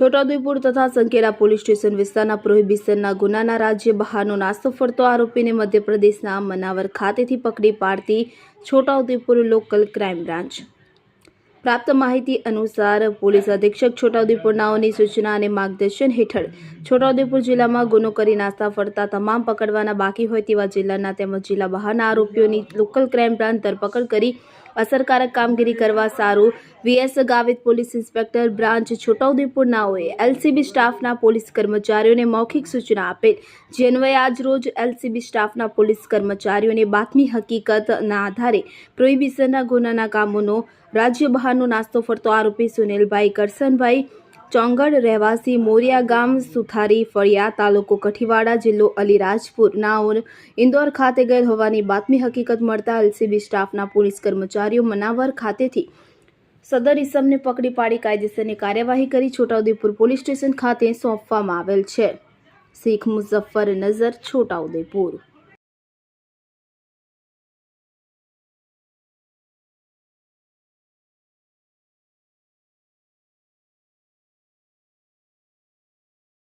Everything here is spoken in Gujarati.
છોટાઉદેપુર તથા સંકેલા પોલીસ સ્ટેશન વિસ્તારના પ્રોહિબિશનના ગુનાના રાજ્ય બહારનો નાસ્તો ફરતો આરોપીને મધ્યપ્રદેશના મનાવર ખાતેથી પકડી પાડતી છોટાઉદેપુર લોકલ ક્રાઇમ બ્રાન્ચ. પ્રાપ્ત માહિતી અનુસાર પોલીસ અધિક્ષક છોટાઉદેપુરનાઓની સૂચના અને માર્ગદર્શન હેઠળ છોટાઉદેપુર જિલ્લામાં ગુનો કરી નાસ્તા ફરતા તમામ પકડવાના બાકી હોય તેવા જિલ્લાના તેમજ જિલ્લા બહારના આરોપીઓની લોકલ ક્રાઇમ બ્રાન્ચ ધરપકડ કરી અસરકારક કામગીરી કરવા સારું. VS Gavit police inspector branch છોટાઉદેપુરનાઓએ LCB સ્ટાફના પોલીસ કર્મચારીઓને મૌખિક સૂચના આપેલ. જે અન્વયે આજરોજ એલસીબી સ્ટાફના પોલીસ કર્મચારીઓને બાતમી હકીકતના આધારે પ્રોહિબિશનના ગુનાના કામોનો રાજ્ય બહારનો નાસ્તો ફરતો આરોપી સુનિલભાઈ કરસનભાઈ ચોંગડ રહેવાસી મોરિયા ગામ સુથારી ફળિયા તાલુકો કઠીવાડા જિલ્લો અલીરાજપુર. નાઓર ઇન્દોર ખાતે ગયેલ હોવાની બાતમી હકીકત મળતા એલસીબી સ્ટાફના પોલીસ કર્મચારીઓ મનાવર ખાતેથી સદર ઇસમને પકડી પાડી કાયદેસરની કાર્યવાહી કરી છોટાઉદેપુર પોલીસ સ્ટેશન ખાતે સોંપવામાં આવેલ છે. શેખ મુઝફ્ફર નઝર, છોટાઉદેપુર.